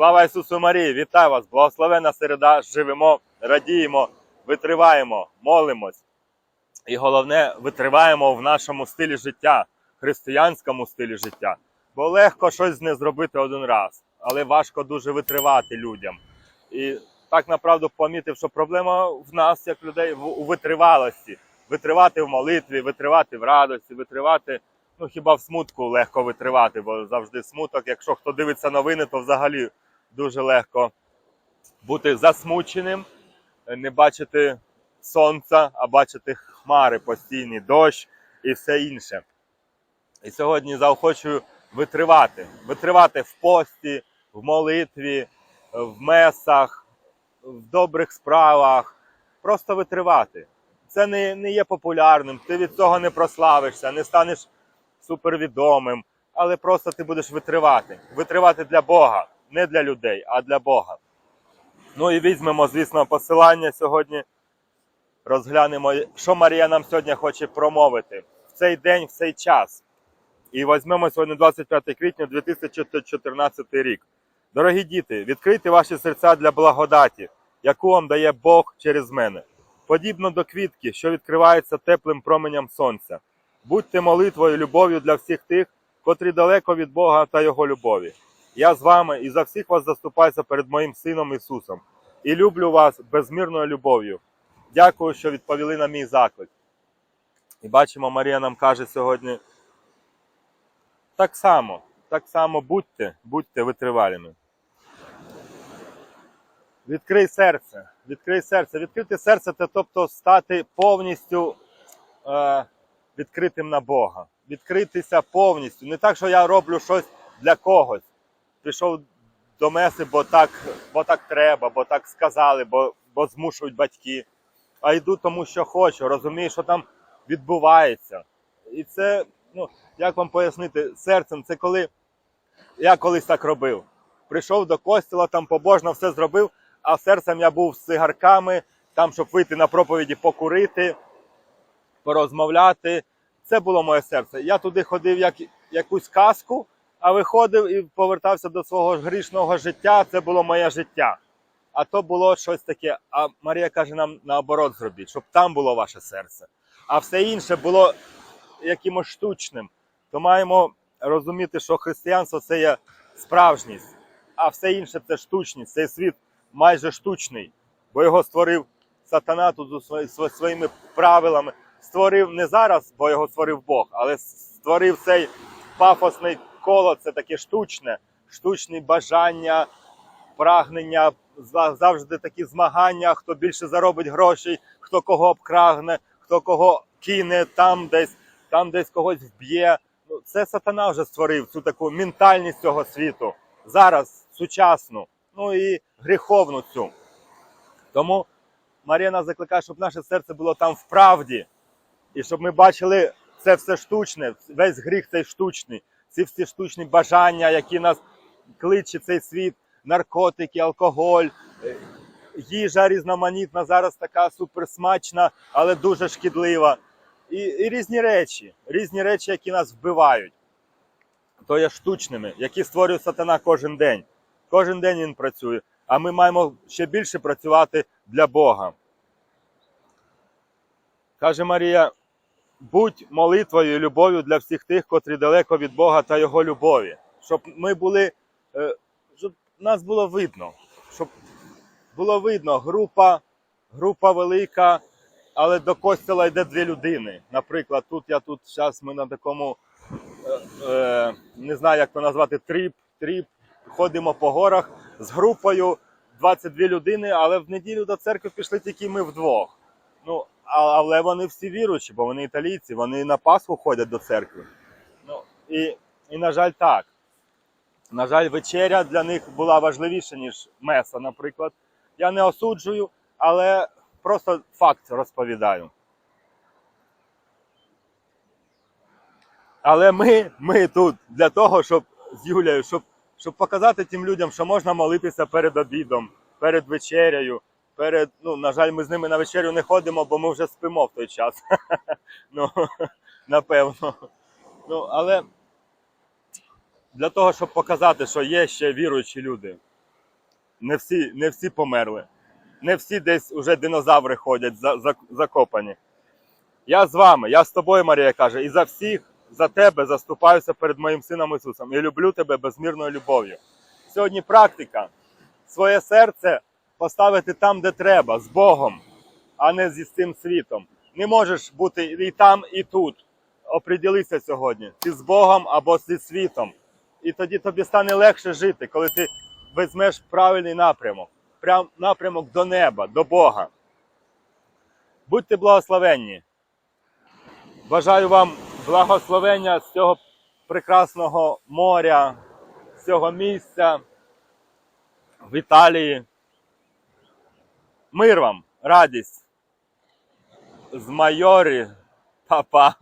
Слава Ісусу Марії! Вітаю вас! Благословена середа! Живемо, радіємо, витриваємо, молимось. І головне, витриваємо в нашому стилі життя, християнському стилі життя. Бо легко щось не зробити один раз, але важко дуже витривати людям. І так направду помітив, що проблема в нас, як людей, у витривалості. Витривати в молитві, витривати в радості, витривати. Ну хіба в смутку легко витривати, бо завжди смуток. Якщо хто дивиться новини, то взагалі дуже легко бути засмученим, не бачити сонця, а бачити хмари, постійний дощ і все інше. І сьогодні заохочую витривати. Витривати в пості, в молитві, в месах, в добрих справах. Просто витривати. Це не, не є популярним, ти від цього не прославишся, не станеш супервідомим, але просто ти будеш витривати. Витривати для Бога, не для людей, а для Бога. Ну і візьмемо, звісно, посилання сьогодні. Розглянемо, що Марія нам сьогодні хоче промовити в цей день, в цей час. І візьмемо сьогодні 25 квітня 2014 рік. Дорогі діти, відкрийте ваші серця для благодаті, яку вам дає Бог через мене. Подібно до квітки, що відкривається теплим променям сонця. Будьте молитвою, любов'ю для всіх тих, котрі далеко від Бога та Його любові. Я з вами і за всіх вас заступаюся перед моїм Сином Ісусом. І люблю вас безмірною любов'ю. Дякую, що відповіли на мій заклик. І бачимо, Марія нам каже сьогодні. Так само, так само будьте, будьте витривалими. Відкрий серце, відкрий серце. Відкрити серце це тобто стати повністю е, відкритим на Бога. Відкритися повністю. Не так, що я роблю щось для когось. Пішов до меси, бо так, бо так треба, бо так сказали, бо, бо змушують батьки. А йду тому, що хочу, розумію, що там відбувається. І це, ну, як вам пояснити, серцем це коли я колись так робив. Прийшов до костела, там побожно все зробив, а серцем я був з цигарками, там, щоб вийти на проповіді, покурити, порозмовляти. Це було моє серце. Я туди ходив як якусь казку, а виходив і повертався до свого грішного життя. Це було моє життя. А то було щось таке. А Марія каже нам наоборот зробіть, щоб там було ваше серце. А все інше було якимось штучним. То маємо розуміти, що християнство це є справжність, а все інше це штучність. Цей світ майже штучний, бо його створив сатана тут своїми правилами. Створив не зараз, бо його створив Бог, але створив цей пафосний коло, це таке штучне, штучні бажання, прагнення, завжди такі змагання, хто більше заробить грошей, хто кого обкрагне, хто кого кине там десь, там десь когось вб'є. Ну, це сатана вже створив цю таку ментальність цього світу. Зараз сучасну, ну і гріховну цю. Тому Марія закликає, щоб наше серце було там в правді, і щоб ми бачили це все штучне, весь гріх цей штучний, ці всі штучні бажання, які нас кличе цей світ, наркотики, алкоголь, їжа різноманітна, зараз така суперсмачна, але дуже шкідлива. І, і різні речі, різні речі, які нас вбивають, то є штучними, які створює сатана кожен день. Кожен день він працює, а ми маємо ще більше працювати для Бога. Каже Марія: будь молитвою і любов'ю для всіх тих, котрі далеко від Бога та Його любові. Щоб ми були, е, щоб нас було видно, щоб було видно, група, група велика, але до костела йде дві людини. Наприклад, тут я тут зараз ми на такому, е, е, не знаю, як то назвати, тріп, тріп. Ходимо по горах з групою 22 людини, але в неділю до церкви пішли тільки ми вдвох. Ну, але вони всі віруючі, бо вони італійці, вони на Пасху ходять до церкви. Ну, і, і на жаль, так. На жаль, вечеря для них була важливіша, ніж меса, наприклад. Я не осуджую, але просто факт розповідаю. Але ми, ми тут для того, щоб з Юлією, щоб, щоб показати тим людям, що можна молитися перед обідом, перед вечерею, перед, ну, на жаль, ми з ними на вечерю не ходимо, бо ми вже спимо в той час. ну, напевно. Ну, але для того, щоб показати, що є ще віруючі люди. не всі, не всі померли. Не всі десь уже динозаври ходять за, за, закопані. Я з вами, я з тобою, Марія каже, і за всіх, за тебе заступаюся перед моїм сином Ісусом. І люблю тебе безмірною любов'ю. Сьогодні практика. Своє серце поставити там, де треба, з Богом, а не зі цим світом. Не можеш бути і там, і тут. Оприділися сьогодні. Ти з Богом або зі світом. І тоді тобі стане легше жити, коли ти візьмеш правильний напрямок. Прям напрямок до неба, до Бога. Будьте благословенні. Бажаю вам благословення з цього прекрасного моря, з цього місця в Італії. Мир вам, радість з майорі, папа.